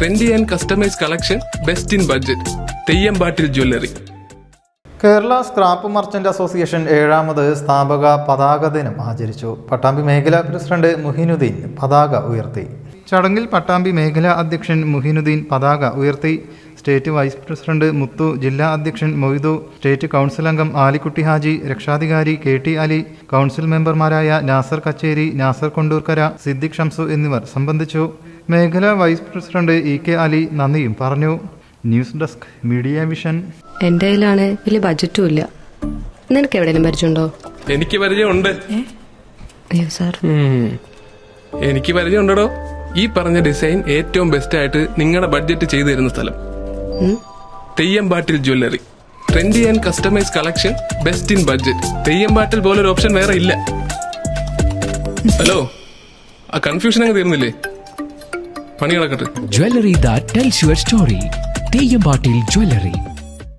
Trendy and customise collection best in budget Theyyampattil jewellery Kerala scrap merchant association ഏഴാമത് സ്ഥാപക പതാക ദിനം ആചരിച്ചു. പട്ടാമ്പി മേഖലാ പ്രസിഡന്റ് മുഹിനുദ്ദീൻ പതാക ഉയർത്തി. ചടങ്ങിൽ പട്ടാമ്പി മേഖലാ അധ്യക്ഷൻ മുഹിനുദ്ദീൻ പതാക ഉയർത്തി. സ്റ്റേറ്റ് വൈസ് പ്രസിഡന്റ് മുത്തു ജില്ലാ അധ്യക്ഷൻ മൊയ്തു. സ്റ്റേറ്റ് കൗൺസിൽ അംഗം ആലിക്കുട്ടി ഹാജി രക്ഷാധികാരി കെ ടി അലി കൗൺസിൽ മെമ്പർമാരായ നാസർ കച്ചേരി നാസർ കൊണ്ടൂർക്കര സിദ്ദിഖ് ഷംസു എന്നിവർ സംബന്ധിച്ചു. മേഖലാ vice president E K Ali നന്ദിയും പറഞ്ഞു. ന്യൂസ് ഡെസ്ക് മീഡിയ വിഷൻ എന്റെ കയ്യിലാണ് വലിയ ബജറ്റും ഇല്ല. നിനക്ക് എവിടെയും പരിചയമുണ്ടോ? എനിക്ക് പരിചയമുണ്ട്. അയ്യോ സാർ എനിക്ക് പരിചയമുണ്ടോ ഈ പറഞ്ഞ ഡിസൈൻ ഏറ്റവും ബെസ്റ്റ് ആയിട്ട് നിങ്ങളുടെ ബഡ്ജറ്റ് ചെയ്തു തരുന്ന സ്ഥലം. Theyyampattil jewellery trendy and customise collection best in budget Theyyampattil പോലെ ഒരു ഓപ്ഷൻ വേറെ ഇല്ല. ഹലോ? ആ കൺഫ്യൂഷൻ അങ്ങ് തീർന്നില്ലേ? പണി പണികളൊക്കെ jewellery that tells your story Theyyampattil jewellery